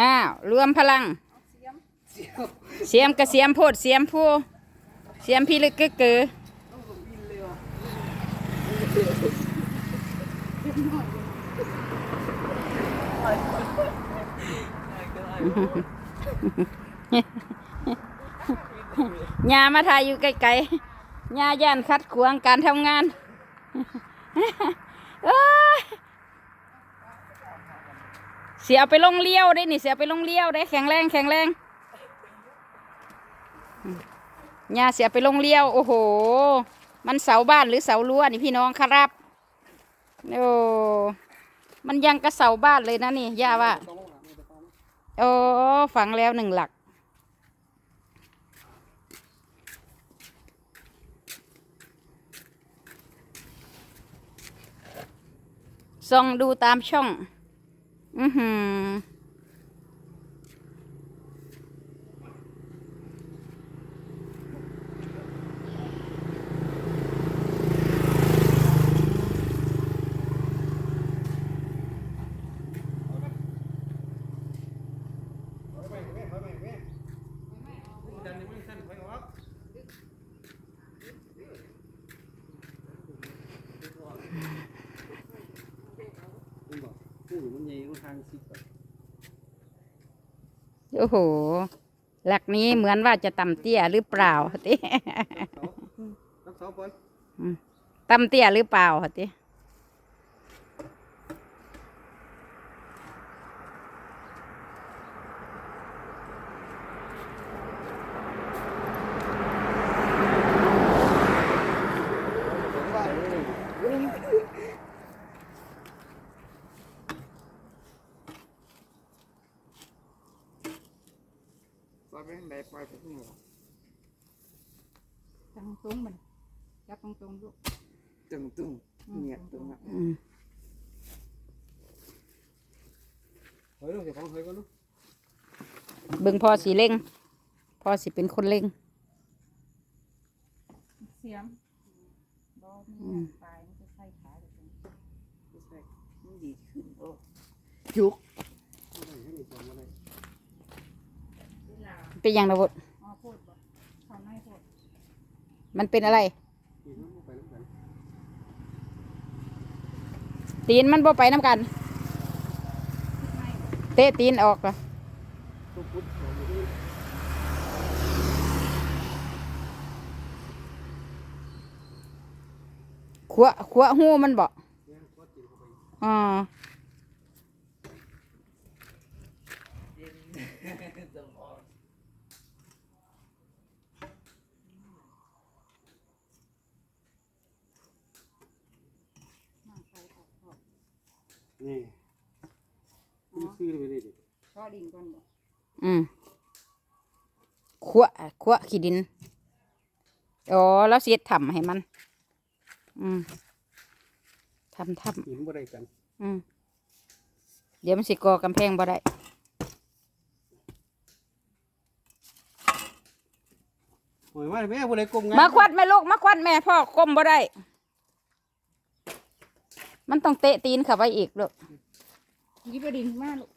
อ้าวรวมพลัง เสียมกระเสียมโพดเสียมผู้เสียมพี่ลึกกึกกือญามาถ่ายอยู่ไกลๆญาย่านคัดขวางการทำงาน เสียไปลงเลี้ยวได้นี่เสียไปลงเลี้ยวได้แข็งแรงแข็งแรงยาเสียไปลงเลี้ยว โอ้โห มันเสาบ้านหรือเสารั้วนี่พี่น้องครับโอ้มันยังกระเสาบ้านเลยนะนี่ย่าว่าโอ้ฝังแล้วหนึ่งหลัก ส่องดูตามช่อง อื อหือผู้มันใหญ่กว่าทางสิบอะโอ้โห หลักนี้เหมือนว่าจะต่ำเตี้ยหรือเปล่าติ รักเสาก่อนต่ำเตี้ยหรือเปล่าติ ปล่อยไปทางใดปล่อยไปทางไหนตรงตรงมันจับตรงตรงลูกตึงตึงเนี่ยตึงอะอืม เฮ้ยลูกเดี๋ยวของเฮ้ยก่อนเนาะเบิ่งพอสีเล่งพอสิเป็นคนเล่ง เสียมบออืมีมปลายมันจะใส่ขาเดี๋ยวนี้ไม่ใช่มันดีขึ้นโอ้จุกไม่ได้ให้มีความอะไร เวลา เป็นอย่างระบดอ๋อโพดบอกเขาไม่โพดมันเป็นอะไรอีนมันไปน้ำกันตีนมันบ่ไปน้ำกัน เตะตีนออกเหรอตุ๊กปุ๊บของมันนี่ขวขวหูมันบ่เนี่ยก็กินเข้าไปอ๋อมาใส่ออกออก นี่มันซื้อไปเลยดิก็ดิ่งก่อนบอกอืมขวขวขี้ดิน อ๋อ แล้วเสียทำให้มัน อืมทำทหินบ่ได้กันำอืมเดี๋ยวมันสิก่อกำแพงบ่ได้โอ้ยมาแม่บ่ได้กลมงานมาควัดแม่ลูกมาควัดแม่พ่อก้มบ่ได้ มันต้องเตะตีนเข้าไปอีกลูกยิบเอาดิ่งมาลูก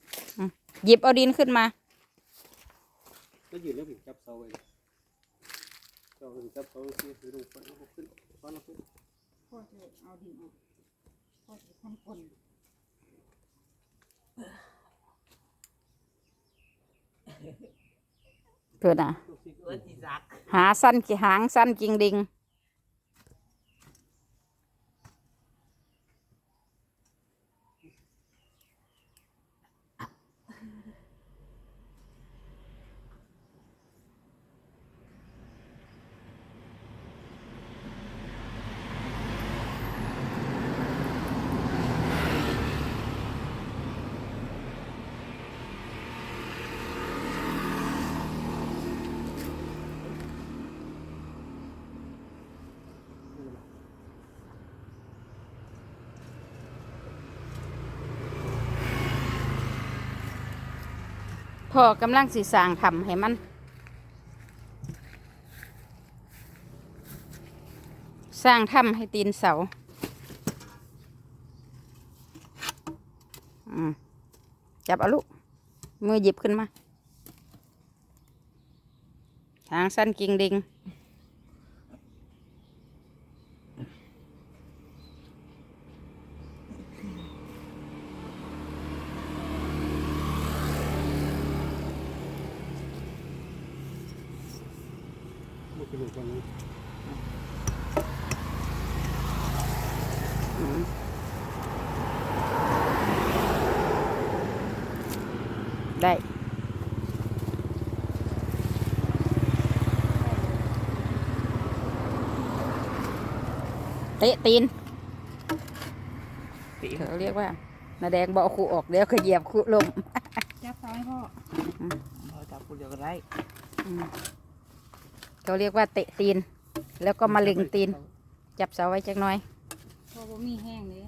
หยิบเอาดินขึ้นมาก็ยืนแล้วผมจับเสาไว้เสาจับเสาซื้อซื้อลงไปเอาขึ้นซ้อนลงขึ้นพ่อจะเอาดิ่งออกพ่อจะทำคนเพื่อนอะลูกศิษย์เอิ้นอีสักหาสั้นกี่หางสั้นกิงดิง พ่อกำลังสีสร้างทำให้มัน สร้างถ้ำให้ตีนเสาจับเอาลูก มือหยิบขึ้นมา ทางสั้นกิ่งดิง อลูกคนนี้ได้เตะตีนเขาเรียกว่านาแดงบอกคู่ออกเดี๋ยวเขาเหยียบคู่ลมจับเสาให้พ่อเราจับคนเดียวก็ได้ เขาเรียกว่าเตะตีน แล้วก็มาเล็งตีน จับเสาไว้จักหน่อยพ่อบ่มีแห้งเลย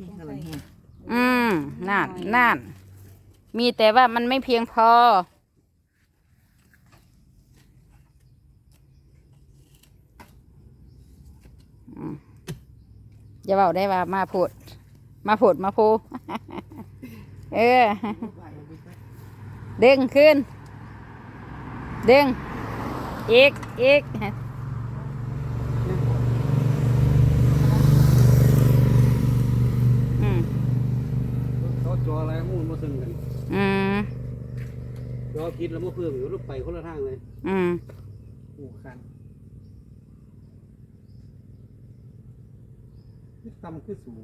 นี่กำลังแห้งอืมน่านน่านมีแต่ว่ามันไม่เพียงพออืมอย่าบอกได้ว่ามาพูด มาพูดมาพูเออดึงขึ้นดึง อีกอีกอืมเขาจออะไรมูนมาซึงกันอืมจอผิดแล้วมาเพื่ออยู่รูปไปคนละทางเลย อืมโอ้คันนี่ต่ำขึ้นสูง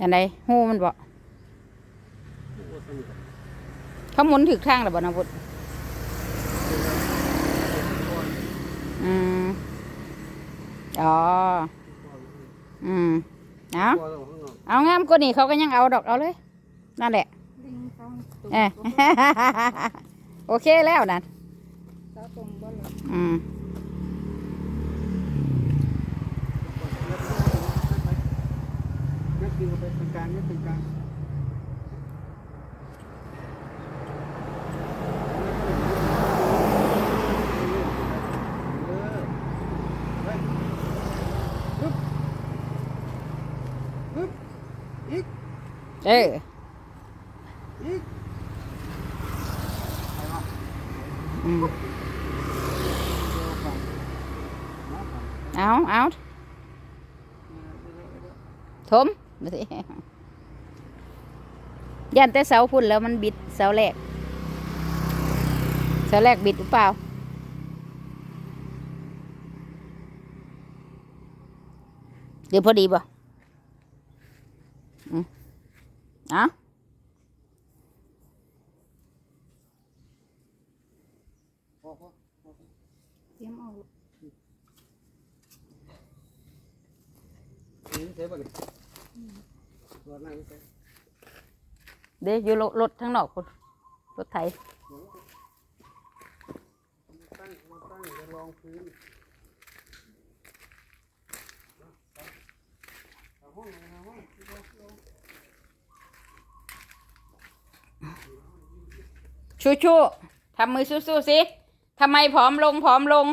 อันไหนหูมันบอกโอ้สนุกเขาหมุนถึกทางหรือบ่นะพุทธอืม อ๋อ อืม เอาเอางามกว่านี้เขาก็ยังเอาดอกเอาเลย นั่นแหละเออโอเคแล้วนั่นอืมกกินไปเป็นกางนักเป็นกางอีก เอออีกอืมเอาเอาถมยันแต่เสาพุ่นแล้วมันบิดเสาแรกเสาแรกบิดหรือเปล่าเดี๋ยวพอดีบ่อื เอา เตรียมเอา นี่ใช่ป่ะเนี่ยรถนั่งใช่ เดี๋ยวอยู่รถรถทั้งนอกพุ่นรถไถ ตั้งมาตั้งจะลองพื้น ชูชูๆทำมือสู้ๆสิทำไมผอมลงผอมลง